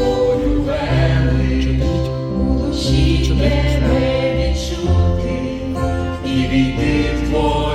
тобою вели, Молодші тебе відчути і війти в твою.